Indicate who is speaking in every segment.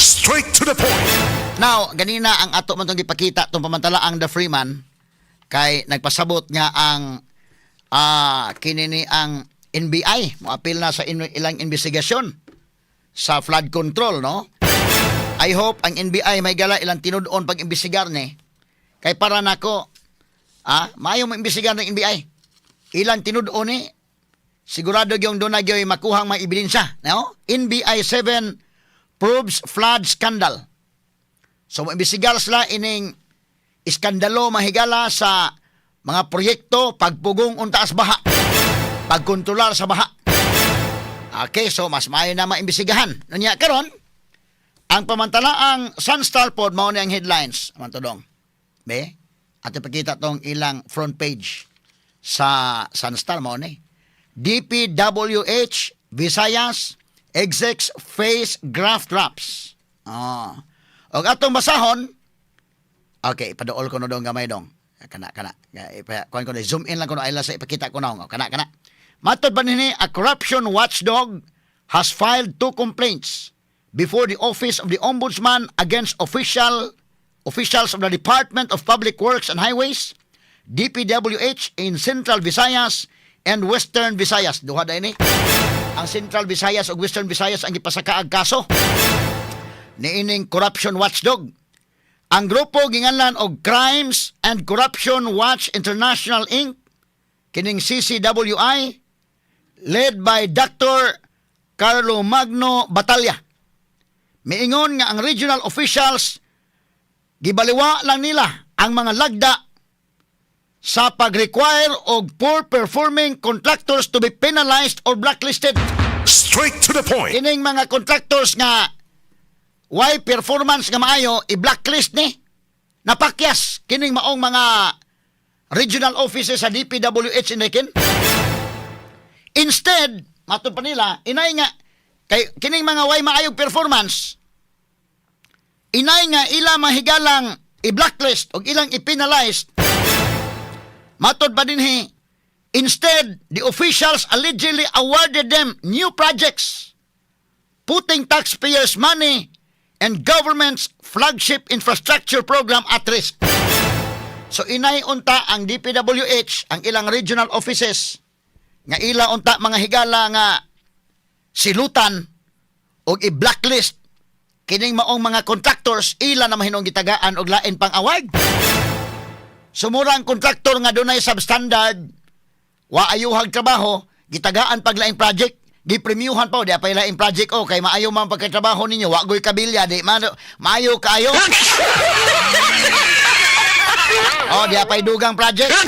Speaker 1: Straight to the point.
Speaker 2: Now, ganina ang ato man itong ipakita itong pamantalaang The Freeman kay nagpasabot nga ang ah kinini ang NBI mo apil na sa ilang investigasyon sa flood control no? I hope ang NBI may gala ilang tinudon pag imbestigar ni. Kay para nako ah maayo mo imbestigar ng NBI ilang tinudon ni sigurado gyung doon na makuhang mga ebidensya no? NBI 7 proves flood scandal So, imbestigar sila ining iskandalo mahigala sa mga proyekto pagpugong untaas baha. Pagkontrolar sa baha. Okay, so mas maayo na maimbestigahan. Nunya karon, ang pamantalaang Sunstar pod mao ni ang headlines, man tudong. Be, at ipakita tong ilang front page sa Sunstar mao ni. DPWH Visayas execs face graft traps. Ah. Og atong basahon, okay, paduol ko no dong gamay dong. Kana kana. Kuan ko na zoom in lang ko na ila sa ipakita ko na oh. kana kana. Matod ba nini a corruption watchdog has filed two complaints before the office of the ombudsman against official officials of the Department of Public Works and Highways, DPWH in Central Visayas and Western Visayas. Duha da ini. Ang Central Visayas ug Western Visayas ang ipasakaag kaso niining Corruption Watchdog. Ang grupo ginganlan og Crimes and Corruption Watch International Inc. kining CCWI led by Dr. Carlo Magno Batalya. Miingon nga ang regional officials gibaliwa lang nila ang mga lagda sa pag-require og poor performing contractors to be penalized or blacklisted.
Speaker 1: Straight to the point.
Speaker 2: Kining mga contractors nga why performance nga maayo i-blacklist ni napakyas kining maong mga regional offices sa DPWH in Rekin. Instead, matod pa nila, inay nga kay kining mga way maayog performance inay nga ila mahigalang i-blacklist o ilang i-penalize matod pa dinhi instead the officials allegedly awarded them new projects putting taxpayers' money and government's flagship infrastructure program at risk. So inay unta ang DPWH, ang ilang regional offices, nga ila unta mga higala nga silutan o i-blacklist kining maong mga contractors ila na mahinong gitagaan og lain pang award. Sumura ang kontraktor nga dunay substandard, wa ayuhag trabaho, gitagaan pag laing project, gipremyuhan pa o di apay laing project o kay maayo man pagkatrabaho ninyo wa goy kabilya di ma maayo kayo oh di apay dugang project.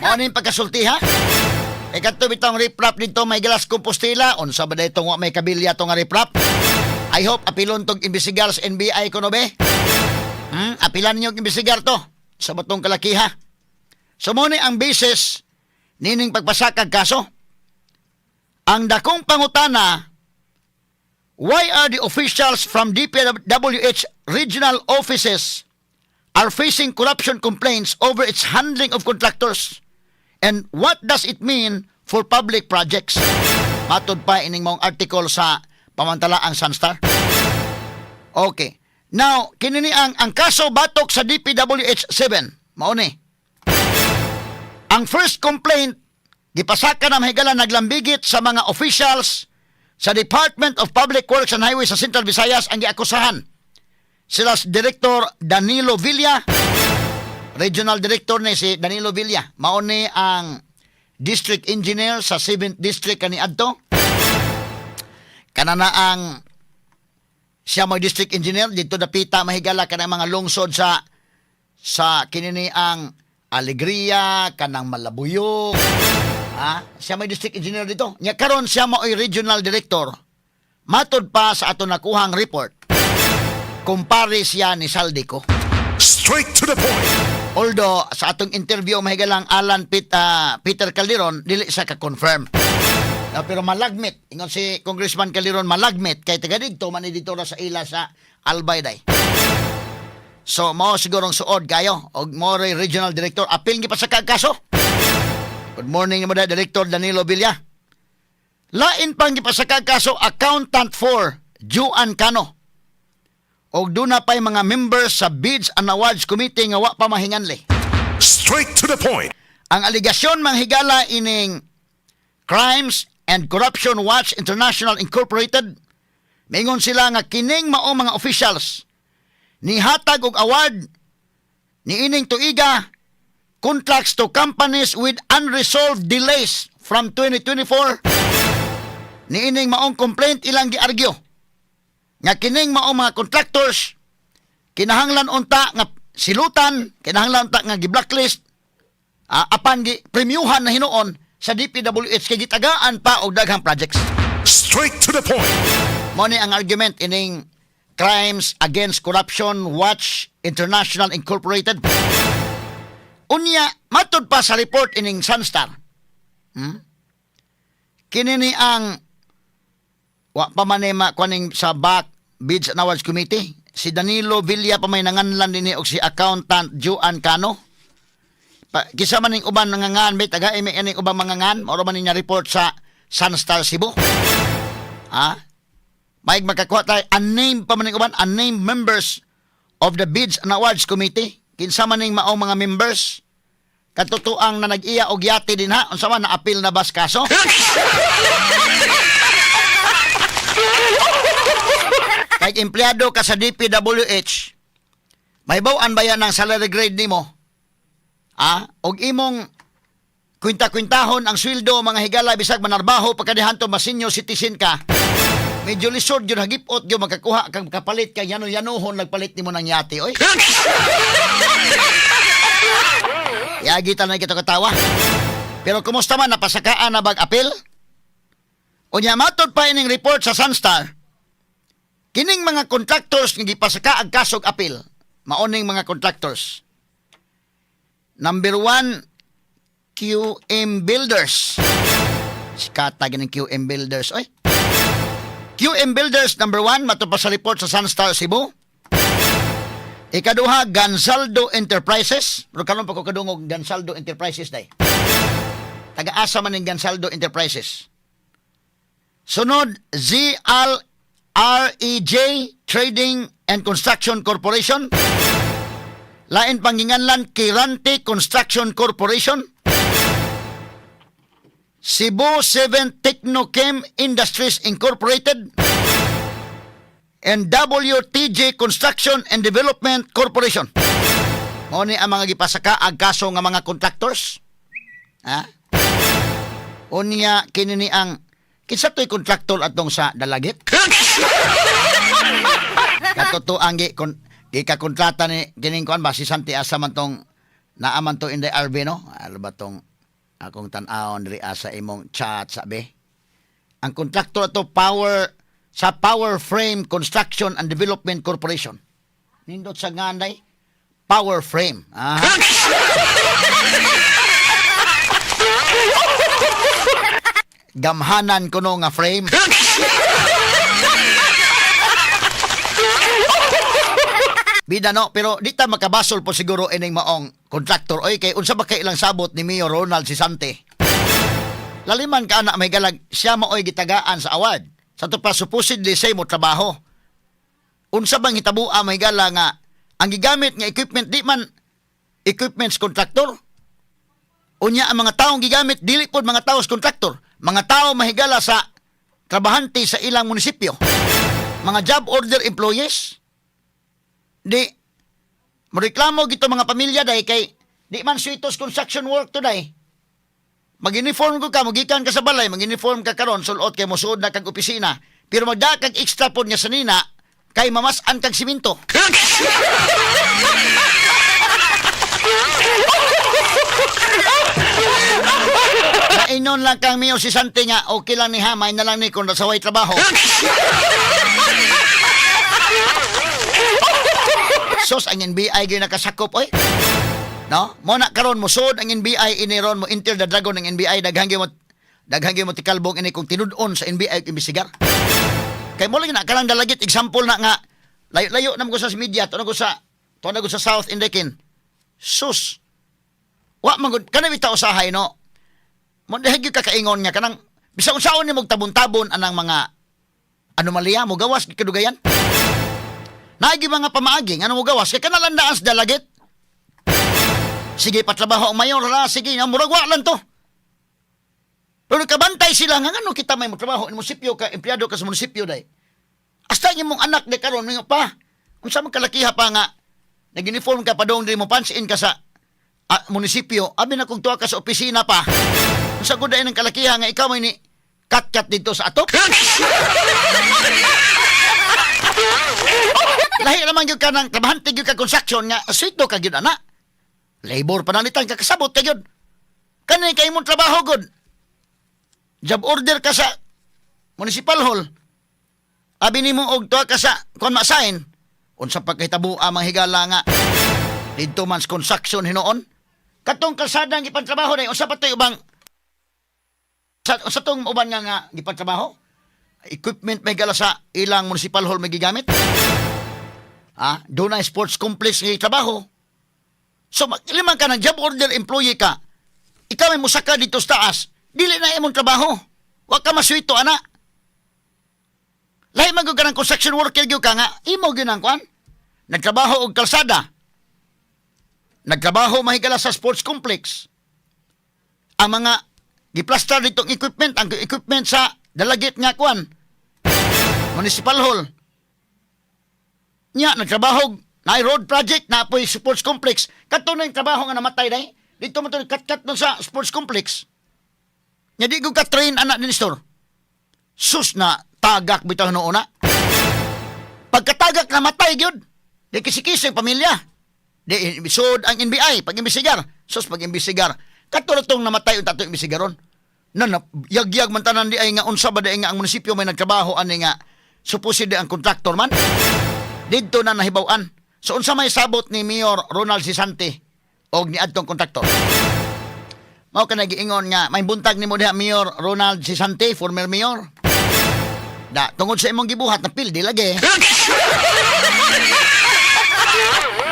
Speaker 2: Mo ning pagkasulti ha? Ikato bitong riprap dito may galas kompostila unsa ba dayto nga may kabilya to nga riprap? I hope apilon tong imbestigar sa NBI ko no be. Hmm, apilan ninyo imbestigar to sa batong kalakiha So mo ni ang basis nining pagpasakag kaso ang dakong pangutana, why are the officials from DPWH regional offices are facing corruption complaints over its handling of contractors? And what does it mean for public projects? Matod pa ining mong article sa pamantalaang Sunstar. Okay. Now, kinini ang, ang kaso batok sa DPWH 7. Mauni. Ang first complaint Gipasaka na mahigala naglambigit sa mga officials sa Department of Public Works and Highways sa Central Visayas ang giakusahan. Sila si Director Danilo Villa, Regional Director ni si Danilo Villa. Mao ni ang District Engineer sa 7th District kani adto. Kanana ang siya mo district engineer dito dapita mahigala kanang mga lungsod sa sa kinini ang Alegria, kanang Malabuyok, Ha? Siya may district engineer dito. Nya karon siya mo ay regional director. Matod pa sa ato nakuhang report. Kumpare siya ni Saldico.
Speaker 1: Straight to the point.
Speaker 2: Although sa atong interview mahigalang Alan Pit, ah, Peter Calderon dili sa ka-confirm. Na, pero malagmit. Ingon si Congressman Calderon malagmit kay taga dito man dito ra sa ila sa Albayday. So mo sigurong suod kayo og mo ray regional director apil gi pa sa kagkaso. Good morning mo Director Danilo Villa. Lain pang gipasakag kaso accountant for Juan Cano. Og duna pay mga members sa Bids and Awards Committee nga wa pa mahinganli.
Speaker 1: Straight to the point.
Speaker 2: Ang aligasyon manghigala ining Crimes and Corruption Watch International Incorporated mingon sila nga kining mao mga officials ni hatag og award ni ining tuiga contracts to companies with unresolved delays from 2024 ni ining maong complaint ilang giargyo nga kining maong mga contractors kinahanglan unta nga silutan kinahanglan unta nga gi-blacklist ah, apan gi premiuhan na hinuon sa DPWH kay gitagaan pa og daghang projects.
Speaker 1: Straight to the point.
Speaker 2: Mo ni ang argument ining Crimes Against Corruption Watch International Incorporated. Unya, matud pa sa report ining Sunstar. Hmm? Kini ni ang wa pa man ni ma kuning sa back Bids and Awards Committee si Danilo Villa pa may nanganlan dinhi og si accountant Juan Cano pa, kisa man ning uban nangangan may taga may aning ubang mangangan mao man niya report sa Sunstar Cebu ha Maig makakuha tayo. Unnamed pa man ning uban unnamed members of the Bids and Awards Committee. Kinsa man ning maong mga members? Katutuang na nag-iya og yati din ha. Unsa man na apil na bas kaso? Kay empleyado ka sa DPWH, may bawaan ba yan ng salary grade nimo? Ah, og imong kwinta-kwintahon ang sweldo mga higala bisag manarbaho pagkadihanto mas senior citizen ka. Medyo lisod yun hagipot yun magkakuha kang kapalit kay yano yanuhon nagpalit nimo ng yati oy. Yagi ta na kita katawa. Pero kumusta man napasakaan na bag apil? Unya matod pa ining report sa Sunstar. Kining mga contractors nga gipasaka ang kasog apil. Maoning mga contractors. Number one, QM Builders. Sikata ng QM Builders. Oy. QM Builders, number one, matupad sa report sa Sunstar Cebu. Ikaduha, Gansaldo Enterprises. Pero karon pa ko kadungog Gansaldo Enterprises day. Taga-asa man ng Gansaldo Enterprises. Sunod, ZL REJ Trading and Construction Corporation. Lain panginganlan Kirante Construction Corporation. Cebu 7 Technochem Industries Incorporated. And WTJ Construction and Development Corporation. Mao ni ang mga gipasaka ag kaso nga mga contractors. Ha? Unya kini ni ang kinsa to'y kontraktor atong sa dalagit? Katotoang gi kon gi ka kontrata ni kining kuan ba si Santi asa man tong naaman to in the RB no? Ano ba tong akong tan-awon diri asa imong chat sabi? Ang kontraktor ato power sa Power Frame Construction and Development Corporation. Nindot sa nganday Power Frame. Ah. Gamhanan ko no nga frame. Bida no, pero di ta makabasol po siguro ining maong contractor. Oy, kay unsa ba kay ilang sabot ni Mayor Ronald Sisante? Laliman ka na may galag siya mo oy gitagaan sa award. Sa to pa supposedly say mo trabaho. Unsa bang hitabua may gala nga ang gigamit nga equipment di man equipments contractor. Unya ang mga taong gigamit dili pod mga tao sa contractor, mga tao mahigala sa trabahante sa ilang munisipyo. Mga job order employees. Di Moreklamo gito mga pamilya day kay di man suitos construction work today. Mag-uniform ko ka, magikan ka sa balay, mag-uniform ka karon, sulot kay mosuod na kag opisina. Pero magda kag extra pod nga sanina kay mamasan kag siminto. Nainon lang kang miyo si Santi nga, okay lang ni Hamay na lang ni kung nasaway trabaho. Sos, ang NBI gyud nakasakop, oy. No? Mo na karon mo sud ang NBI iniron mo enter the dragon ng NBI daghang mo daghang mo tikalbong ini kung tinud-on sa NBI imbestigar. Kay mo lang na kalang dalagit example na nga layo-layo na mo sa media to na ko sa to na ko sa South Indekin. Sus. Wa man gud kana bitaw usahay no. Mo dahig gyud ka kaingon nga kanang bisag unsaon ni mo tabon-tabon anang mga anomalya mo gawas kadugayan. Naigi mga pamaagi nga mo gawas kay kanalandaan sa dalagit. Sige patrabaho ang mayor ra sige nga murag wa lang to. Pero kabantay sila nga ano kita may trabaho sa munisipyo ka empleyado ka sa munisipyo day. Hasta yung mong anak de karon nga pa. Kung sa magkalakiha pa nga nag-uniform ka pa doon din mo pansin ka sa ah, munisipyo, abi na kung tuwa ka sa opisina pa. Kung sa guday ng kalakiha nga ikaw may ni kat-kat dito sa ato. Lahi naman gyud ka ng trabahante gyud ka construction nga swito ka gyud ana. Labor panalitan ka kasabot ka gyud. Kanay kay imong trabaho gud. Job order ka sa municipal hall. Abi nimo og tuwa ka sa kon masign. Unsa pagkahitabo ang higala nga dito man's construction hinoon. Katong kalsada ang ipantrabaho na unsa pa toy ubang sa, sa tong uban nga nga gipantrabaho? Equipment may gala sa ilang municipal hall may gigamit. Ah, doon na sports complex nga trabaho. So, limang ka ng job order employee ka. Ikaw may musaka dito sa taas. Dili na imong trabaho. Wa ka maswito, ana. Lahi man ka ng construction worker gyud ka nga, imo gyud kwan. Nagtrabaho og kalsada. Nagtrabaho mahigala sa sports complex. Ang mga giplastar ditong equipment, ang equipment sa dalagit nga kwan. Municipal hall. Nya, nagtrabaho na road project na apoy sports complex. Kato na yung trabaho nga namatay na Dito mo ito kat-kat sa sports complex. Nya di ko ka-train anak ni Nestor. Sus na tagak bitaw noon na. Pagkatagak namatay gyud. Di kisikisi ang pamilya. Di sud ang NBI pag imbisigar. Sus pag imbisigar. Kato na tong namatay unta to imbisigaron. Na, na yag-yag man tanan di ay nga unsa ba di nga ang munisipyo may nagtrabaho ani nga supposedly ang kontraktor man didto na nahibaw-an. So unsa may sabot ni Mayor Ronald Sisante og ni adtong kontraktor. Mao ka nagiingon nga may buntag nimo diha Mayor Ronald Sisante, former mayor. Da tungod sa imong gibuhat na pildi lagi.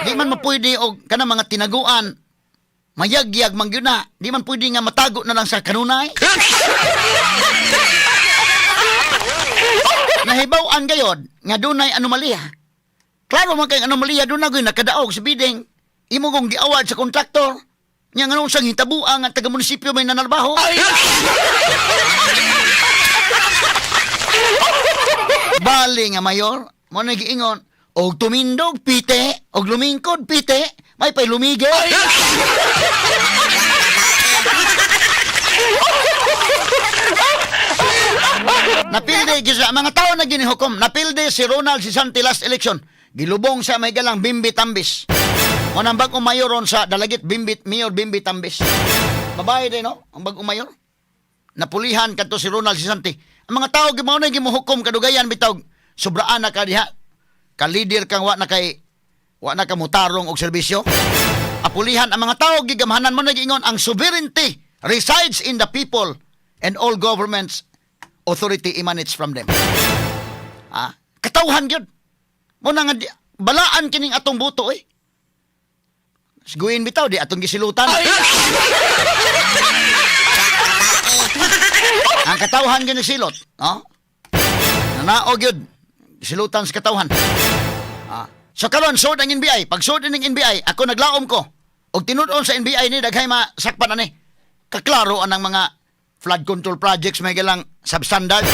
Speaker 2: Di man mapuydi og kana mga tinaguan mayagyag man gyud na. Di man pwede nga matago na lang sa kanunay. Nahibaw-an gayod nga dunay anomalya. Klaro man kay anomalya doon na nakadaog sa biding. Imo kong giawad sa kontraktor. Nya nga nung sang hitabuang ang taga-munisipyo may nanarbaho. Bali nga mayor, mo nagiingon, og tumindog pite, og lumingkod pite, may pay lumigay. Napilde gyud sa mga tao na ginihukom. Napilde si Ronald si Santi last election. Gilubong sa may galang Bimbi Tambis. Mo nang bagong mayor ron sa dalagit Bimbi Mayor Bimbi Tambis. Babae din no, ang bagong mayor. Napulihan kadto si Ronald si Santi. Ang mga tao gimao na gimuhukom kadugayan bitaw sobraan na ka diha. Kang wa na kay wa na ka mutarong og serbisyo. Apulihan ang mga tao gigamhanan mo nagingon ang sovereignty resides in the people and all governments authority emanates from them. Ah, katawhan gyud. Mo na nga di- balaan kining atong buto eh. Siguin bitaw di atong gisilutan. Ang katawhan gyud silot, no? Nanao gyud silutan sa katawhan. Ah. So karon sud ang NBI, pag sud ning NBI, ako naglaom ko. Og tinud-on sa NBI ni daghay masakpan ani. Kaklaro anang mga flood control projects may galang substandard.